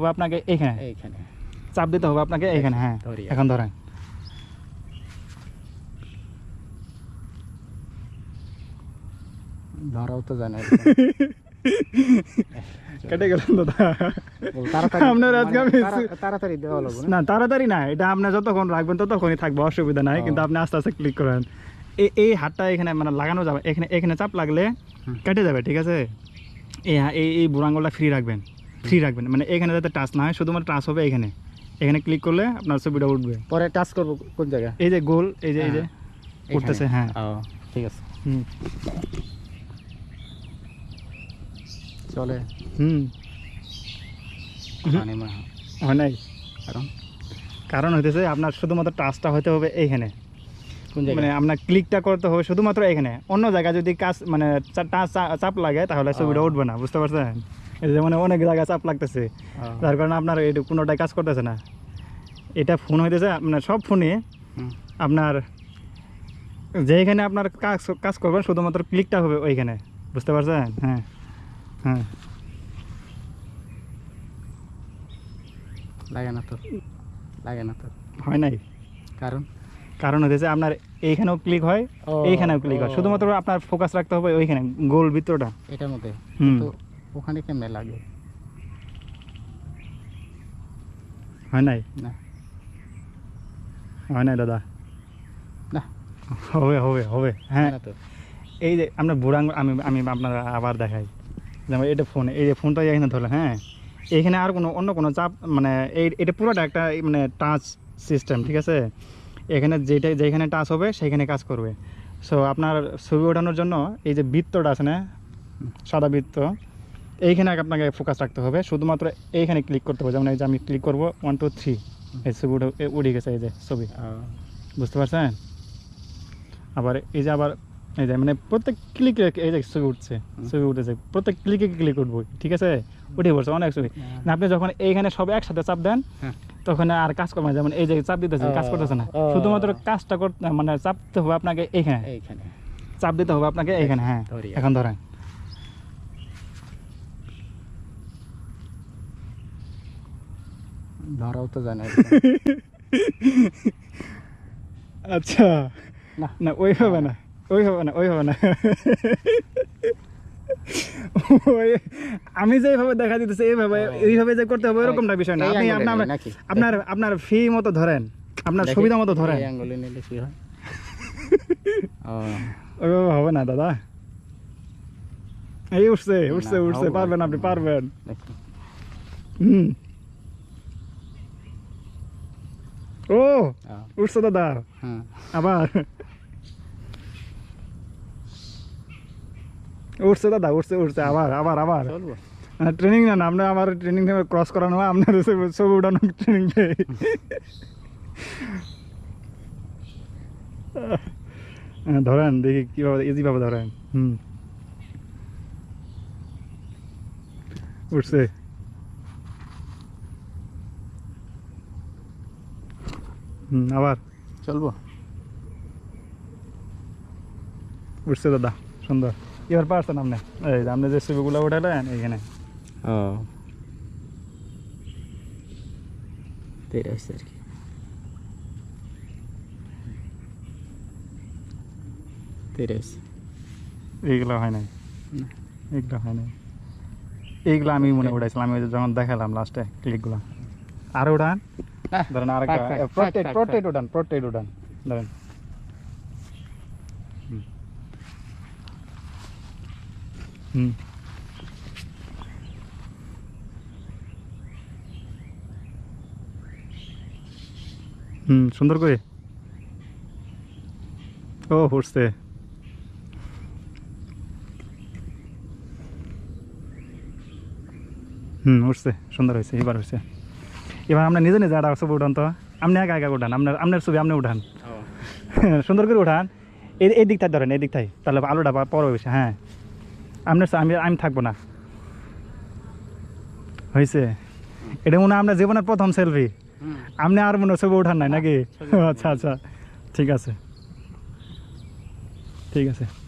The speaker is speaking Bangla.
হবে আপনাকে এইখানে। এইখানে। চাপ দিতে হবে আপনাকে এইখানে হ্যাঁ। এখন ধরেন। ধরাও তো জানে। কেটে গেলেন দাদা। তাড়াতাড়ি। আপনার আজকে আমি- তাড়াতাড়ি দেওয়া লাগবে না না তাড়াতাড়ি না এটা আপনি যতক্ষণ রাখবেন ততক্ষণই থাকবে অসুবিধা নাই। কিন্তু আপনি আস্তে আস্তে ক্লিক করেন। এই এই হাতটা এখানে মানে লাগানো যাবে। এখানে এখানে চাপ লাগলে কেটে যাবে ঠিক আছে? এই এই বুড়াঙ্গলটা ফ্রি রাখবেন। ফ্রি রাখবেন। মানে এখানে যাতে টাচ না হয় শুধুমাত্র টাচ হবে এখানে। এখানে ক্লিক করলে আপনার ছবিটা উঠবে। পরে টাচ করব কোন জায়গা এই যে গোল এই যে এই যে হ্যাঁ, উঠতেছে হ্যাঁ। ঠিক আছে। হুম। চলে। হুম। মানে হয়। নাই কারণ? কারণ হইতেছে আপনার শুধুমাত্র টাচটা হতে হবে এইখানে মানে আপনার ক্লিকটা করতে হবে শুধুমাত্র এখানে। অন্য জায়গায় যদি কাজ মানে টাচ চাপ লাগে তাহলে ছবিটা উঠবে না বুঝতে পারছেন? এই যে মানে অনেক জায়গায় চাপ লাগতেছে। যার কারণে আপনার এটা কোনোটাই কাজ করতেছে না। এটা ফোন হইতেছে আপনার সব ফোনে আপনার যেখানে আপনার কাজ কাজ করবেন শুধুমাত্র ক্লিকটা হবে ওইখানে। বুঝতে পারছেন? হ্যাঁ হ্যাঁ। লাগে না তো। লাগে না তো। হয় নাই? কারণ? কারণ হতেছে আপনার এইখানেও ক্লিক হয় এইখানেও ক্লিক হয়। শুধুমাত্র আপনার ফোকাস রাখতে হবে ওইখানে গোল ভিতরটা। এটার মধ্যে। হুম। ওখানে কেমনে লাগে হয় নাই? না। হয় নাই দাদা? না। হবে হবে হবে। হ্যাঁ। তো। এই যে আমরা বুড়াঙ্গ আমি আমি আপনার আবার দেখাই। যেমন এটা ফোনে এই যে ফোনটা এখানে ধরলেন হ্যাঁ? এইখানে আর কোনো অন্য কোনো চাপ মানে এই এটা পুরোটা একটা মানে টাচ সিস্টেম ঠিক আছে? এখানে যেটা যেখানে টাচ হবে সেইখানে কাজ করবে। সো আপনার ছবি ওঠানোর জন্য এই যে বৃত্তটা আছে না সাদা বৃত্ত এইখানে আগে আপনাকে ফোকাস রাখতে হবে। শুধুমাত্র এইখানে ক্লিক করতে হবে। যেমন এই যে আমি ক্লিক করব ওয়ান টু থ্রি এই ছবি উঠে গেছে এই যে ছবি। বুঝতে পারছেন? আবার এই যে আবার এই যে মানে প্রত্যেক ক্লিকে এই যে ছবি উঠছে ছবি উঠেছে। প্রত্যেক ক্লিকে ক্লিক উঠবো? ঠিক আছে? উঠে পড়ছে অনেক ছবি। না আপনি যখন এইখানে সব একসাথে চাপ দেন হ্যাঁ। তখন আর কাজ করবে যেমন এই যে চাপ দিতেছে কাজ করতেছে না। শুধুমাত্র কাজটা করতে মানে চাপতে হবে আপনাকে এইখানে। এইখানে। চাপ দিতে হবে আপনাকে এইখানে হ্যাঁ। এখন ধরেন। ধরাও তো জানে। আচ্ছা। না। না ওই হবে না। ওই হবে না ওই হবে না। আমি যেভাবে দেখা দিতেছে এইভাবে এইভাবে যে করতে হবে এরকমটা বিষয় না। আপনি আপনার আপনার আপনার ফি মতো ধরেন। আপনার সুবিধা মতো ধরেন। এই নিলে কি হয়? ও, ওইভাবে হবে না দাদা। এই উঠছে উঠছে উঠছে। পারবেন আপনি পারবেন। হুম। ও ও, উঠছে দাদা। আবার। উঠছে দাদা উঠছে উঠছে আবার আবার আবার। ট্রেনিং না আমরা আমার ট্রেনিং ক্রস করানো হয় আপনার ছবি উঠানো ট্রেনিং হ্যাঁ, ধরেন দেখি কীভাবে ইজিভাবে ধরেন। হুম। উঠছে। হুম আবার? চলবো। উঠছে দাদা সুন্দর। এবার পারছেন আপনি এই আপনি যে ছবিগুলো উঠালেন এইখানে। ও। তেরাশি আর কি এইগুলো হয় নাই। এইগুলো হয় নাই। এইগুলো আমি মনে উঠাইছিলাম আমি যখন দেখালাম লাস্টে ক্লিকগুলো আর উঠান? আহ, ধরেন আর থাক, থাক, থাক, প্রোটেট থাক, প্রোটেট থাক। উঠান প্রোটেট উঠান ধরেন হুম। হুম হুম সুন্দর করে ও উঠছে হুম উঠছে সুন্দর হয়েছে এবার হয়েছে এবার আমরা নিজে নিজে একটা ছবি উঠান তো। আপনি আগে একা উঠান আপনার আপনার ছবি আপনি উঠান। সুন্দর করে উঠান। এই এই দিকটাই ধরেন এই দিকটাই তাহলে আলোটা পরে বেশি হ্যাঁ। আপনার আমি আমি থাকব না। হয়েছে এটা মনে হয় আপনার জীবনের প্রথম সেলফি আপনি আর মনে হয় ছবি উঠান নাই নাকি? উঠান নাই। আচ্ছা আচ্ছা। ঠিক আছে ঠিক আছে।